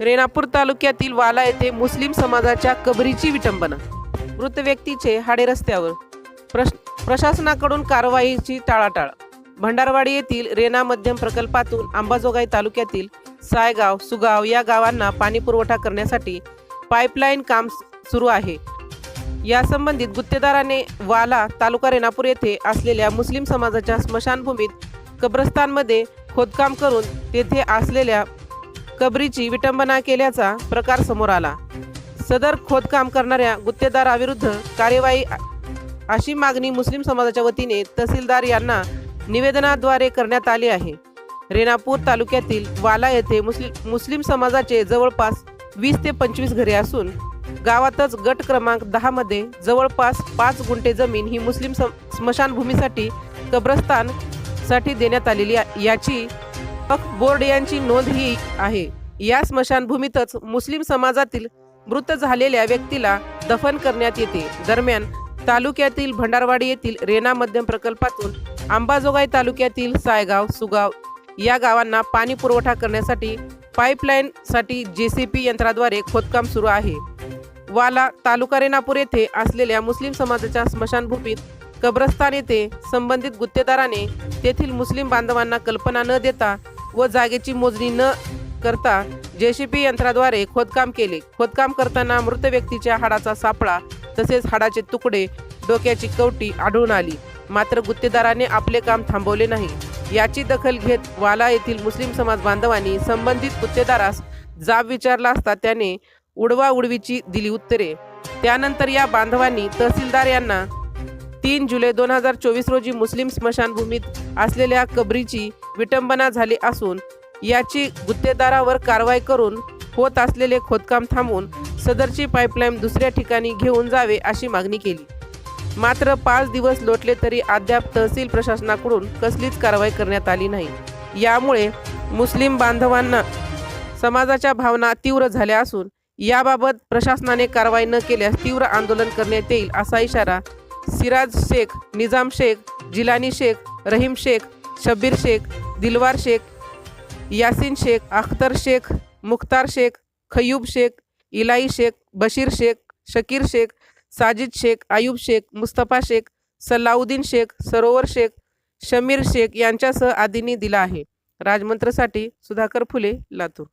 रेणापूर तालुक्यातील वाला येथे मुस्लिम समाजाच्या कबरीची विटंबना. मृत व्यक्तीचे हाडे रस्त्यावर. प्रश प्रशासनाकडून कारवाईची टाळाटाळ. भंडारवाडी येथील रेणा मध्यम प्रकल्पातून अंबाजोगाई तालुक्यातील सायगाव सुगाव या गावांना पाणी पुरवठा करण्यासाठी पाईपलाईन काम सुरू आहे. या संबंधित गुत्तेदाराने वाला तालुका रेणापूर येथे असलेल्या मुस्लिम समाजाच्या स्मशानभूमीत कब्रस्तानमध्ये खोदकाम करून तेथे असलेल्या कबरीची विटंबना केल्याचा प्रकार समोर आला. सदर खोदकाम करणाऱ्या गुत्तेदाराविरुद्ध कार्यवाही अशी मागणी मुस्लिम समाजाच्या वतीने तहसीलदार यांना निवेदनाद्वारे करण्यात आली आहे. रेणापूर तालुक्यातील वाला येथे मुस्लिम मुस्लिम समाजाचे जवळपास वीस ते पंचवीस घरे असून गावातच गट क्रमांक दहामध्ये जवळपास पाच गुंठे जमीन ही मुस्लिम सम- स्मशानभूमीसाठी कब्रस्तानसाठी देण्यात आलेली आहे याची बोर्ड यांची नोंद ही आहे. या स्मशानभूमीतच मुस्लिम समाजातील मृत झालेल्या व्यक्तीला दफन करण्यात येते. दरम्यान तालुक्यातील भंडारवाडी येथील रेणा मध्यम प्रकल्पातून अंबाजोगाई तालुक्यातील सायगाव सुगाव या गावांना पाणी पुरवठा करण्यासाठी पाईपलाईनसाठी पी यंत्राद्वारे खोदकाम सुरू आहे. वाला तालुका रेणापूर येथे असलेल्या मुस्लिम समाजाच्या स्मशानभूमीत कब्रस्तान येथे संबंधित गुत्तेदाराने तेथील मुस्लिम बांधवांना कल्पना न देता व जागेची मोजणी न करता जेसीपी यंत्राद्वारे खोदकाम केले. खोदकाम करताना मृत व्यक्तीच्या हाडाचा सापळा तसेच हाडाचे तुकडे डोक्याची कवटी आढळून आली. मात्र गुत्तेदाराने आपले काम थांबवले नाही. याची दखल घेत वाला येथील मुस्लिम समाज बांधवांनी संबंधित गुत्तेदारास जाब विचारला असता त्याने उडवा उडवीची दिली उत्तरे. त्यानंतर या बांधवांनी तहसीलदार यांना तीन जुलै दोन हजार चोवीस रोजी मुस्लिम स्मशानभूमीत असलेल्या कबरीची विटंबना झाली असून याची गुत्तेदारावर कारवाई करून होत असलेले खोदकाम थांबवून सदरची पाईपलाईन दुसऱ्या ठिकाणी घेऊन जावे अशी मागणी केली. मात्र पाच दिवस लोटले तरी अद्याप तहसील प्रशासनाकडून कसलीच कारवाई करण्यात आली नाही. यामुळे मुस्लिम बांधवांना समाजाच्या भावना तीव्र झाल्या असून याबाबत प्रशासनाने कारवाई न केल्यास तीव्र आंदोलन करण्यात येईल असा इशारा सिराज शेख निजाम शेख जिलानी शेख रहीम शेख शब्बीर शेख दिलवार शेख यासिन शेख अख्तर शेख मुख्तार शेख खयूब शेख इलाई शेख बशीर शेख शकीर शेख साजिद शेख आयूब शेख मुस्तफा शेख सल्लाउद्दीन शेख सरोवर शेख शमीर शेख यांच्यासह आदींनी दिला आहे. राजमंत्रसाठी सुधाकर फुले लातूर.